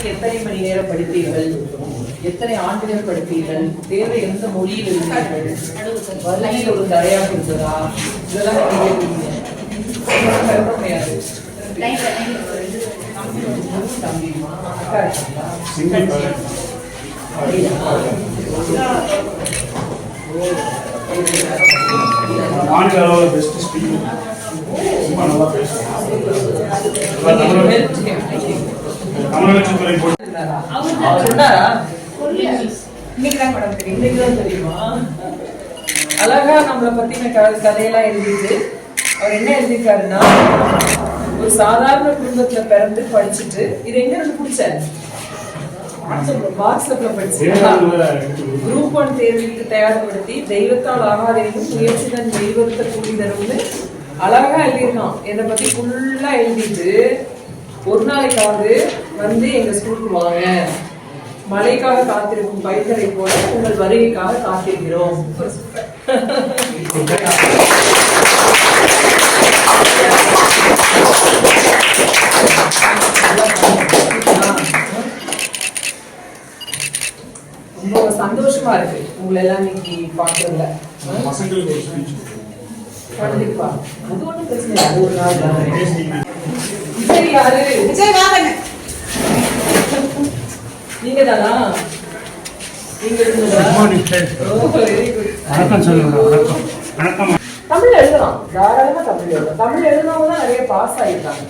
நாளைக்கு எத்தனை மணி நேரம் படிப்பீர்கள்? எத்தனை ஆண்டுகள் படிப்பீர்கள்? தேவை எந்த மொழியில் இருப்பீர்கள் வறுமையில் ஒரு தடையாக இருந்ததா இதெல்லாம் மாநில அளவில் பெஸ்ட் ஸ்பீக்கர் ரொம்ப நல்லா தமிழகத்தில் தெரியுமா அழகா நம்மளை பத்தின கதையெல்லாம் எழுதிட்டு அவர் என்ன எழுதியிருக்காருன்னா ஒரு சாதாரண குடும்பத்துல பிறந்து படிச்சுட்டு இது எங்க இருந்து பிடிச்ச வாட்ஸ்அப்ல படிச்சீங்களா குரூப் ஒன் தேர்வுக்கு தயார்படுத்தி தெய்வத்தால் ஆகாதெனினும் முயற்சிதான் தெய்வத்தை கூலி தரும்னு அழகா எழுதியிருக்கான். என்னை பத்தி ஃபுல்லா எழுதிட்டு ஒரு நாளைக்காவது வந்து எங்க ஸ்கூலுக்கு வாங்க. மழைக்காக காத்திருக்கும் பயிர்களை போல உங்கள் வருகைக்காக காத்திருக்கிறோம். ரொம்ப சந்தோஷமா இருக்கு. உங்களை எல்லாம் இன்னைக்கு பாக்குறதுல பசங்களுக்கு அது ஒண்ணும் பிரச்சனை அது ஒரு நாள் தானே. யாரு? விஜய் வாங்க நீங்க தானா நீங்க இருந்ததா ஓ வெரி குட் வணக்கம் சொல்லுங்க வணக்கம். வணக்கம். தமிழ் எழுதலாம். தாராளமா தமிழ் எழுதலாம். தமிழ் எழுதுனவங்க தான் நிறைய பாஸ் ஆயிருக்காங்க.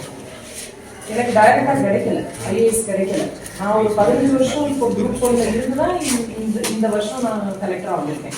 எனக்கு டைரக்டா கிடைக்கல. ஐஏஎஸ் கிடைக்கல. நான் ஒரு பதினஞ்சு வருஷம் இப்போ குரூப் ஒன்ல இருந்துதான் இந்த இந்த வருஷம் நான் கலெக்டர் ஆகியிருக்கேன்